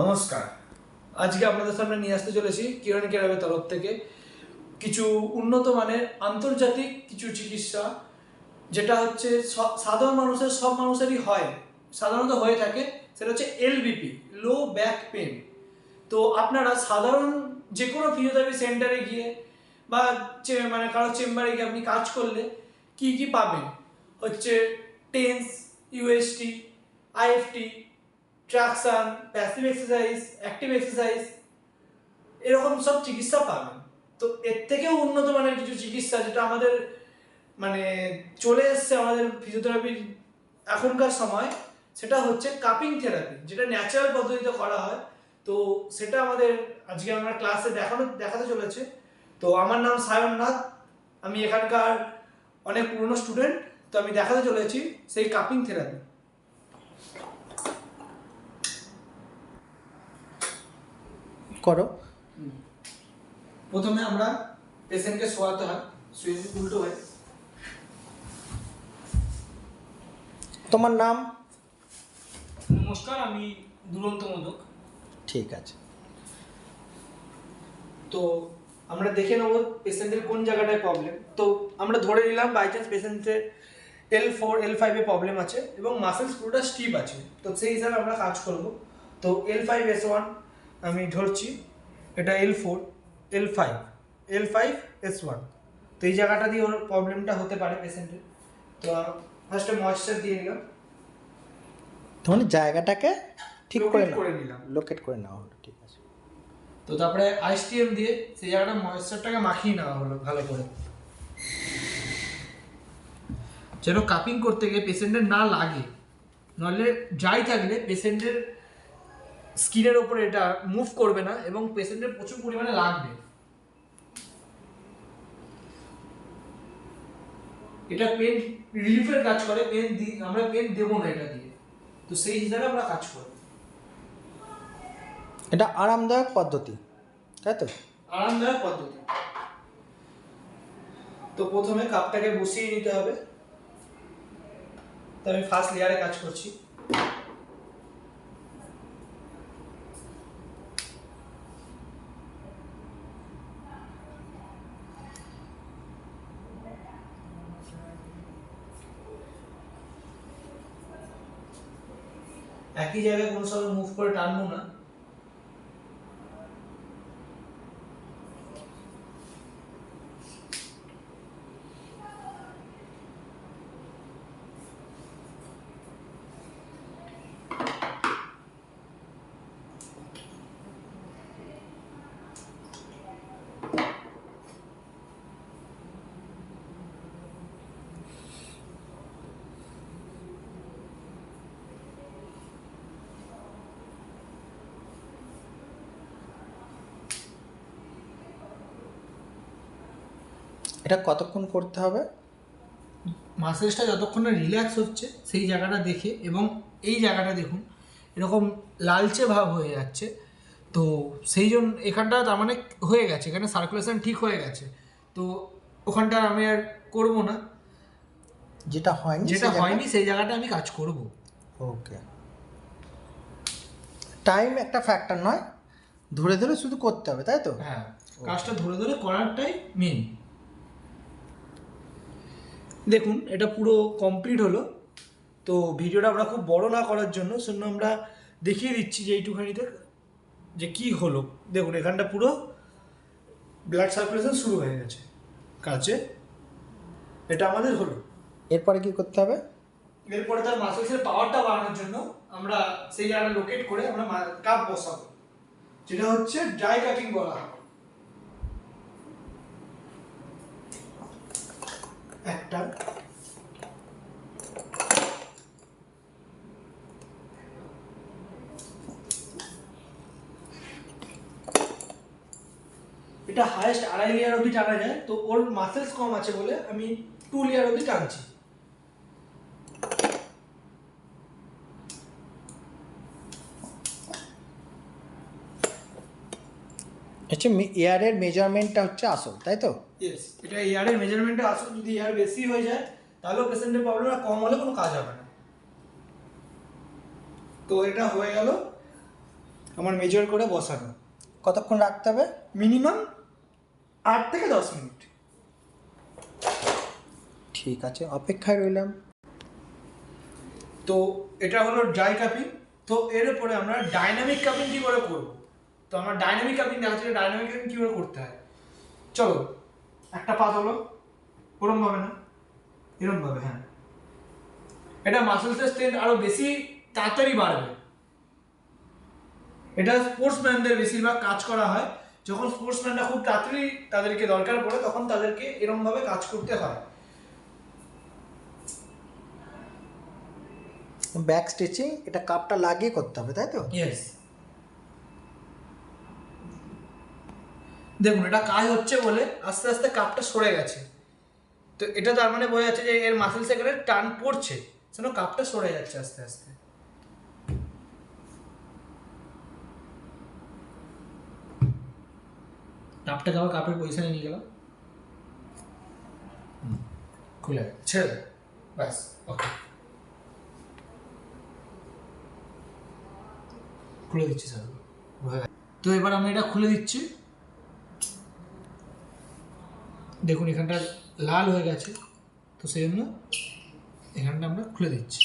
নমস্কার। আজকে আপনাদের সামনে নিয়ে আসতে চলেছি কিরণ কেরাবের তরফ থেকে কিছু উন্নত মানের আন্তর্জাতিক কিছু চিকিৎসা, যেটা হচ্ছে সাধারণ মানুষের, সব মানুষেরই হয়, সাধারণত হয়ে থাকে, সেটা হচ্ছে এলবিপি লো ব্যাক পেন তো আপনারা সাধারণ যে কোনো ফিজিওথেরাপি সেন্টারে গিয়ে বা মানে কারও চেম্বারে গিয়ে আপনি কাজ করলে কি কি পাবেন? হচ্ছে TENS UST IFT traction passive exercise active exercise এরকম সব চিকিৎসা পাবেন। তো এর থেকেও উন্নত মানের কিছু চিকিৎসা যেটা আমাদের মানে চলে এসছে আমাদের ফিজিওথেরাপির এখনকার সময়, সেটা হচ্ছে কাপিং থেরাপি যেটা ন্যাচারাল পদ্ধতিতে করা হয়। তো সেটা আমাদের আজকে আমরা ক্লাসে দেখানো, দেখাতে চলেছে। তো আমার নাম সায়ন নাথ, আমি এখানকার অনেক পুরনো স্টুডেন্ট তো আমি দেখাতে চলেছি সেই কাপিং থেরাপি করো। প্রথমে আমরা পেশেন্টকে শোয়াতে হয় শুয়ে উল্টো হয়। তোমার নাম? নমস্কার আমি দুরন্ত মোদক। ঠিক আছে। তো আমরা দেখে নেব পেশেন্টের কোন জায়গাটায় প্রবলেম তো আমরা ধরে নিলাম বাই চান্স পেশেন্টের এল ফোর এল ফাইভে প্রবলেম আছে এবং মাসেলস পুরোটা স্টিপ আছে। তো সেই হিসাবে আমরা কাজ করব। তো এল ফাইভ এস ওয়ান আমি ধরছি এটা L four L five L five S one তো এই জায়গাটা দিয়ে ওর প্রবলেমটা হতে পারে পেশেন্টের তো ফার্স্টে ময়েশ্চার দিয়ে নিলাম। তখন জায়গাটাকে ঠিক করে করে নিলাম। লোকেট করে নেওয়া হলো ঠিক আছে। তো তারপরে আইসটিএম দিয়ে সেই জায়গাটা ময়েশ্চারটাকে মাখিয়ে নেওয়া হলো ভালো করে। যেন কাপিং করতে গিয়ে পেশেন্টের না লাগে। নাহলে যাই থাকলে পেশেন্টের স্কিনের ওপরে এটা মুভ করবে না এবং পেশেন্টের প্রচুর পরিমাণে লাগবে। এটা পেন রিলিফের কাজ করে পেন আমরা পেন দেবো না এটা দিয়ে। তো সেই হিসাবে আমরা কাজ করি। এটা আরামদায়ক পদ্ধতি তাই তো? আরামদায়ক পদ্ধতি। তো প্রথমে কাপটাকে বসিয়ে নিতে হবে। তো আমি ফার্স্ট লেয়ারে কাজ করছি। একই জায়গায় কোনো সময় মুভ করে টানবো না। এটা কতক্ষণ করতে হবে? মাসেলসটা যতক্ষণ না রিল্যাক্স হচ্ছে সেই জায়গাটা দেখে এবং এই জায়গাটা দেখুন এরকম লালচে ভাব হয়ে যাচ্ছে। তো সেই জন্য এখানটা তার মানে হয়ে গেছে এখানে সার্কুলেশন ঠিক হয়ে গেছে। তো ওখানটা আমি আর করব না। যেটা হয়নি যেটা হয়নি সেই জায়গাটা আমি কাজ করব। ওকে। টাইম একটা ফ্যাক্টর নয়। ধরে ধরে শুধু করতে হবে তাই তো? হ্যাঁ কাজটা ধরে ধরে করারটাই মেন দেখুন এটা পুরো কমপ্লিট হলো। তো ভিডিওটা আমরা খুব বড় না করার জন্য সেজন্য আমরা দেখিয়ে দিচ্ছি যে এইটুখানিতে যে কি হলো। দেখুন এখানটা পুরো ব্লাড সার্কুলেশন শুরু হয়ে গেছে। কাছে এটা আমাদের হলো। এরপরে কি করতে হবে? এরপরে তার মাসেলসের পাওয়ারটা বাড়ানোর জন্য আমরা সেই জায়গাটা লোকেট করে আমরা কাপ বসাবো। যেটা হচ্ছে ড্রাই কাটিং বলা হয়। একটা। এটা হায়েস্ট আড়াই লেয়ার অবধি টানা যায়, তো ওর মাসেলস কম আছে বলে আমি টু লেয়ার অবধি টানছি। হচ্ছে এয়ারের মেজারমেন্টটা হচ্ছে আসল তাই তো? ইয়েস এটা এয়ারের মেজারমেন্টে আসলে যদি এয়ার বেশি হয়ে যায় তাহলেও পেশেন্টের প্রবলেম কম হলে কোনো কাজ হবে না। তো এটা হয়ে গেল আমার মেজার করে বসানো। কতক্ষণ রাখতে হবে? মিনিমাম আট থেকে দশ মিনিট। ঠিক আছে অপেক্ষায় রইলাম। তো এটা হলো ড্রাই কাপিং তো এর উপরে আমরা ডাইনামিক কাপিং কী করে করব? তো আমার ডাইনামিক কাপিং দেখাচ্ছি ডাইনামিক কাপিং কী করে করতে হয়? চলো একটা পা তোলো ওরম ভাবে না? এরম ভাবে হ্যাঁ। এটা মাসেলসের স্ট্রেংথ আরও বেশি তাড়াতাড়ি বাড়বে। এটা স্পোর্টসম্যানদের বেশিরভাগ কাজ করা হয়। যখন স্পোর্টসম্যানরা খুব তাড়াতাড়ি তাদেরকে দরকার পড়ে তখন তাদেরকে এরম ভাবে কাজ করতে হয়। ব্যাক স্টিচিং এটা কাপটা লাগিয়ে করতে হবে তাই তো? ইয়েস দেখুন, এটা কাজ হচ্ছে বলে আস্তে আস্তে কাপটা সরে গেছে। তো এটা তার মানে বোঝা যাচ্ছে যে এর মাসেলস এখানে টান পড়ছে, যেন কাপটা সরে যাচ্ছে আস্তে আস্তে। কাপটাকে আবার কাপের পজিশনে নিয়ে গেলাম খুলে ছেড়ে ব্যাস, ওকে। খুলে দিচ্ছি, স্যার। তো এবার আমি এটা খুলে দিচ্ছি। দেখুন, এখানটা লাল হয়ে গেছে, তো সেই জন্য এখানটা আমরা খুলে দিচ্ছি।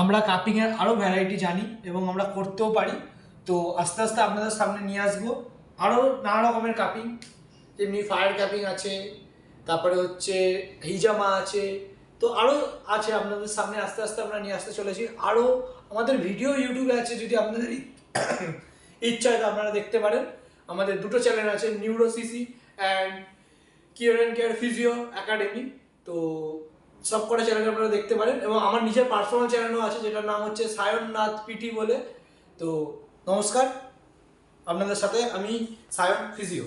আমরা কাপিংয়ের আরও ভ্যারাইটি জানি এবং আমরা করতেও পারি। তো আস্তে আস্তে আপনাদের সামনে নিয়ে আসব। আরও নানা রকমের কাপিং যেমনি ফায়ার কাপিং আছে, তারপরে হচ্ছে হিজামা আছে তো আরও আছে আপনাদের সামনে, আস্তে আস্তে আমরা নিয়ে আসতে চলেছি। আরও আমাদের ভিডিও ইউটিউবে আছে, যদি আপনাদের ইচ্ছা হয় আপনারা দেখতে পারেন। আমাদের দুটো চ্যানেল আছে নিউরোসিসি and cure and care physio academy তো সব কটা চ্যানেল আপনারা দেখতে পারেন। এবং আমার নিজের পার্সোনাল চ্যানেলও আছে, যেটার নাম হচ্ছে সায়ননাথ পিটি বলে। তো নমস্কার। আপনাদের সাথে আমি সায়ন ফিজিও